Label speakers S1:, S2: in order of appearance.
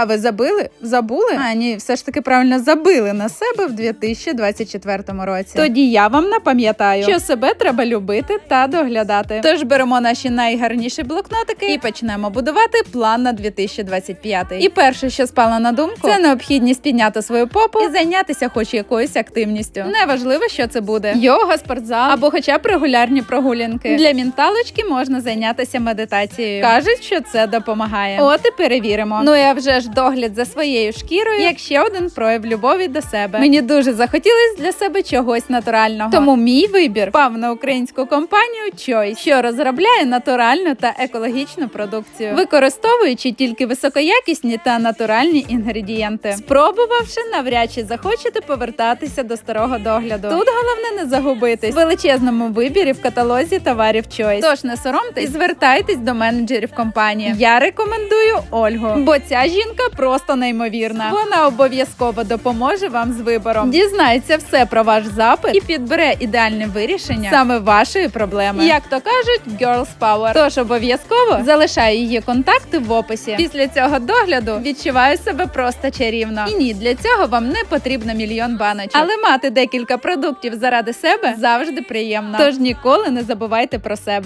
S1: А ви забили? Забули? А ні, все ж таки правильно забили на себе в 2024 році. Тоді я вам напам'ятаю, що себе треба любити та доглядати. Тож беремо наші найгарніші блокнотики і почнемо будувати план на 2025. І перше, що спало на думку, це необхідність підняти свою попу і зайнятися хоч якоюсь активністю. Неважливо, що це буде: йога, спортзал або хоча б регулярні прогулянки. Для менталочки можна зайнятися медитацією. Кажуть, що це допомагає. От і перевіримо. Ну а вже ж догляд за своєю шкірою, як ще один прояв любові до себе. Мені дуже захотілось для себе чогось натурального. Тому мій вибір впав на українську компанію Choice, що розробляє натуральну та екологічну продукцію, використовуючи тільки високоякісні та натуральні інгредієнти. Спробувавши, навряд чи захочете повертатися до старого догляду. Тут головне не загубитись в величезному вибірі в каталозі товарів Choice. Тож не соромтесь і звертайтесь до менеджерів компанії. Я рекомендую Ольгу, бо ця жінка просто неймовірна. Вона обов'язково допоможе вам з вибором. Дізнається все про ваш запит і підбере ідеальне вирішення саме вашої проблеми. Як то кажуть, girls power. Тож обов'язково залишаю її контакти в описі. Після цього догляду відчуваю себе просто чарівно. І ні, для цього вам не потрібно мільйон баночок. Але мати декілька продуктів заради себе завжди приємно. Тож ніколи не забувайте про себе.